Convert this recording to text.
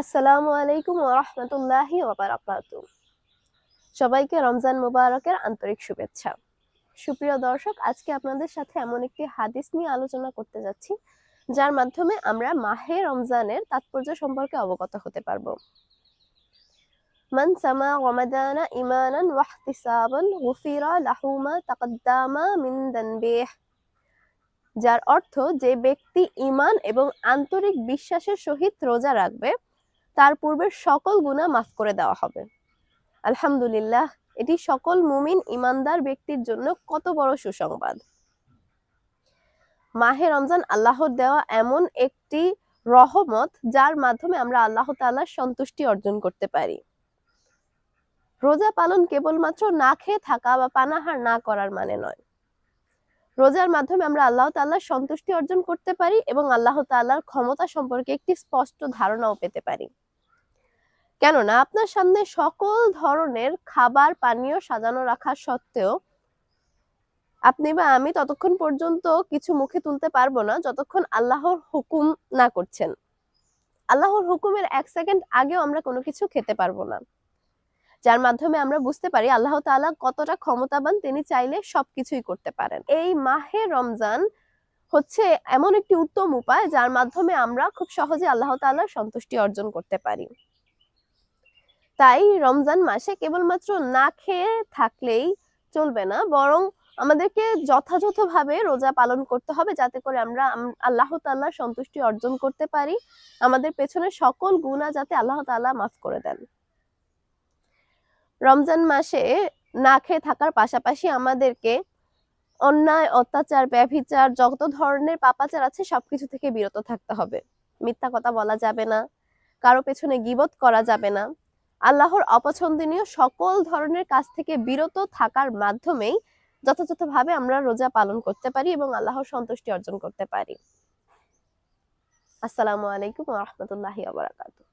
আসসালামু আলাইকুম ওরহমতুল্লাহি সবাইকে রমজান মুবারকের আন্তরিক শুভেচ্ছা। সুপ্রিয় দর্শক, আজকে আপনাদের সাথে এমন একটি হাদিস নিয়ে আলোচনা করতে যাচ্ছি, যার মাধ্যমে আমরা মাহে রমজানের তাৎপর্য সম্পর্কে অবগত হতে পারব। মান সামা রমাদানা ইমানান ওয়াহতিসাবান গুফিরা লাহু মা তাকদ্দামা মিন দানবিহ। যার অর্থ যে ব্যক্তি ঈমান এবং আন্তরিক বিশ্বাসের সহিত রোজা রাখবে তার পূর্বের সকল গুনাহ মাফ করে দেওয়া হবে। আলহামদুলিল্লাহ, এটি সকল মুমিন ইমানদার ব্যক্তির জন্য কত বড় সুসংবাদ। মাহে রমজান আল্লাহর দেওয়া এমন একটি রহমত যার মাধ্যমে আমরা আল্লাহ তাআলার সন্তুষ্টি অর্জন করতে পারি। রোজা পালন কেবলমাত্র না খেয়ে থাকা বা পানাহার না করার মানে নয়। রোজার মাধ্যমে আমরা আল্লাহ তাআলার সন্তুষ্টি অর্জন করতে পারি এবং আল্লাহ তাআলার ক্ষমতা সম্পর্কে একটি স্পষ্ট ধারণাও পেতে পারি। কেননা আপনার সামনে সকল ধরনের খাবার পানীয় সাজানো রাখা সত্ত্বেও আপনি বা আমি ততক্ষণ পর্যন্ত কিছু মুখে তুলতে পারব না যতক্ষণ আল্লাহর হুকুম না করছেন। আল্লাহর হুকুমের এক সেকেন্ড আগেও আমরা কোনো কিছু খেতে পারব না। যার মাধ্যমে আমরা বুঝতে পারি আল্লাহ তাআলা কতটা ক্ষমতাবান তিনি চাইলে সবকিছুই করতে পারেন। এই মাহে রমজান হচ্ছে এমন একটি উত্তম উপায় যার মাধ্যমে আমরা খুব সহজে আল্লাহ তাআলার সন্তুষ্টি অর্জন করতে পারি। তাই রমজান মাসে কেবলমাত্র না খেয়ে থাকলেই চলবে না, বরং আমাদেরকে যথাযথভাবে রোজা পালন করতে হবে যাতে করে আমরা আম- আল্লাহ তাআলার সন্তুষ্টি অর্জন করতে পারি। আমাদের পেছনে সকল গুনাহ যাতে আল্লাহ তাআলা মাফ করে দেন। রমজান মাসে না খেয়ে থাকার পাশাপাশি আমাদেরকে অন্যায়, অত্যাচার, ব্যভিচার, যত ধরনের পাপাচার আছে সবকিছু থেকে বিরত থাকতে হবে। মিথ্যা কথা বলা যাবে না, কারও পেছনে গিবত করা যাবে না। আল্লাহর অপছন্দনীয় সকল ধরনের কাজ থেকে বিরত থাকার মাধ্যমেই যথাযথভাবে আমরা রোজা পালন করতে পারি এবং আল্লাহর সন্তুষ্টি অর্জন করতে পারি। আসসালামু আলাইকুম রহমতুল্লাহ বারাকাতুহু।